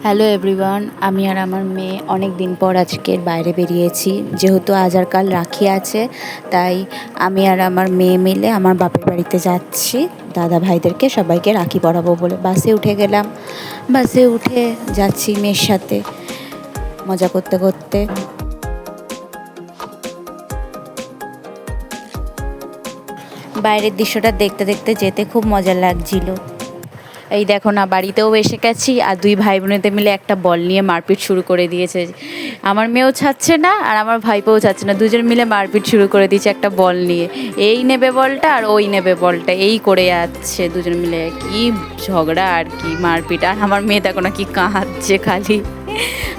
Hello everyone আমি আর আমার মেয়ে অনেক দিন পর আজকের বাইরে বেরিয়েছি। যেহেতু আজ আর কাল রাখি আছে, তাই আমি আর আমার মেয়ে মিলে আমার বাপের বাড়িতে যাচ্ছি। দাদা ভাইদেরকে সবাইকে রাখি পরাবো বলে বাসে উঠে গেলাম। বাসে উঠে যাচ্ছি মেয়ের সাথে মজা করতে করতে। বাইরের দৃশ্যটা দেখতে দেখতে যেতে খুব মজা লাগছিল। এই দেখো না, বাড়িতেও এসে গেছি আর দুই ভাই বোনেতে মিলে একটা বল নিয়ে মারপিট শুরু করে দিয়েছে। আমার মেয়েও ছাড়ছে না আর আমার ভাইপোও ছাড়ছে না, দুজন মিলে মারপিট শুরু করে দিয়েছে একটা বল নিয়ে। এই নেবে বলটা আর ওই নেবে বলটা, এই করে যাচ্ছে দুজন মিলে। কি ঝগড়া আর কি মারপিট, আর আমার মেয়ে দেখো না কি কাঁদছে খালি।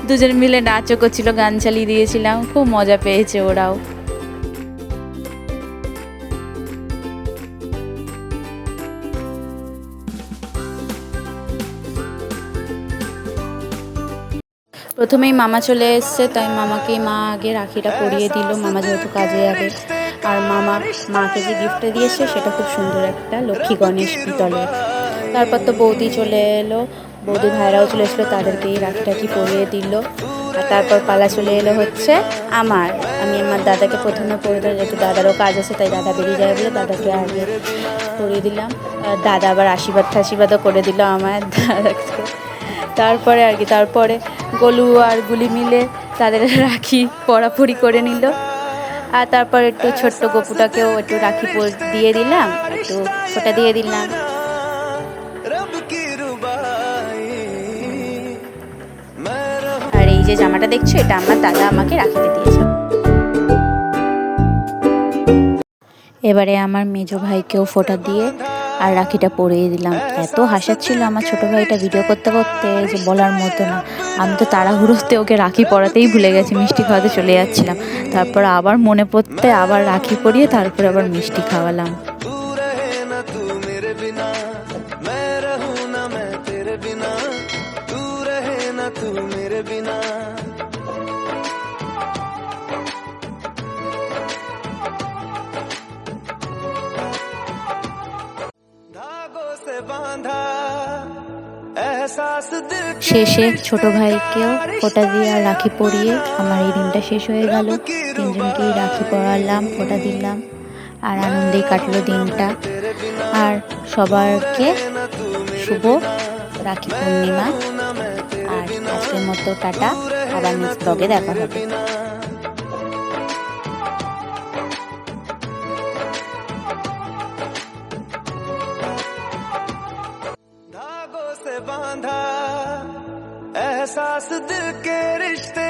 দুজন মিলে নাচও করছিল, গান চালিয়ে দিয়েছিলাম, খুব মজা পেয়েছে ওরাও। প্রথমেই মামা চলে এসছে, তাই মামাকেই মা আগে রাখিটা পরিয়ে দিল। মামা যেহেতু কাজে যাবে। আর মামা মাকে যে গিফটটা দিয়েছে, সেটা খুব সুন্দর একটা লক্ষ্মী গণেশ পিতলের। তারপর তো বৌদি চলে এলো। বৌদি ভাইরাও চলে এসলো, তাদেরকেই রাখি টাখি পরিয়ে দিল। আর তারপর পালা চলে এলো হচ্ছে আমার। আমি আমার দাদাকে প্রথমে পরে দিলাম, যেহেতু দাদারও কাজ আছে, তাই দাদা বেরিয়ে যাবে বলে দাদাকে আগে পরিয়ে দিলাম। দাদা আবার আশীর্বাদ ঠাশীর্বাদও করে দিল আমার দাদাকে। তারপরে আর কি, তারপরে গলু আর গুলি মিলে তাদের রাখি পড়াপড়ি করে নিল। আর তারপর একটু ছোট্ট গপুটাকেও একটু রাখি দিয়ে দিলাম, একটু ওটা দিয়ে দিলাম। আর এই যে জামাটা দেখছ, এটা আমার দাদা আমাকে রাখিতে দিয়েছে। এবারে আমার মেজো ভাইকেও ফোটা দিয়ে আর রাখিটা পরিয়ে দিলাম এত হাসাচ্ছিল আমার ছোট ভাইটা ভিডিও করতে করতে যে বলার মতো না আমি তো তাড়াহুড়োতে ওকে রাখি পরাতেই ভুলে গেছি মিষ্টি খাওয়াতে চলে যাচ্ছিলাম তারপর আবার মনে পড়তে আবার রাখি পরিয়ে তারপরে আবার মিষ্টি খাওয়ালাম तू रहे ना तू मेरे बिना শেষে ছোট ভাইকেও ফোঁটা দিয়ে আর রাখি পরিয়ে আমার এই দিনটা শেষ হয়ে গেল। তিনজনকেই রাখি পরালাম ফোঁটা দিলাম। আর আনন্দেই কাটলো দিনটা। আর সবারকে শুভ রাখি পূর্ণিমা। আর আজকের মতো টাটা। আবার নেক্সট ব্লগে দেখা হবে। बांधा एहसास दिल के रिश्ते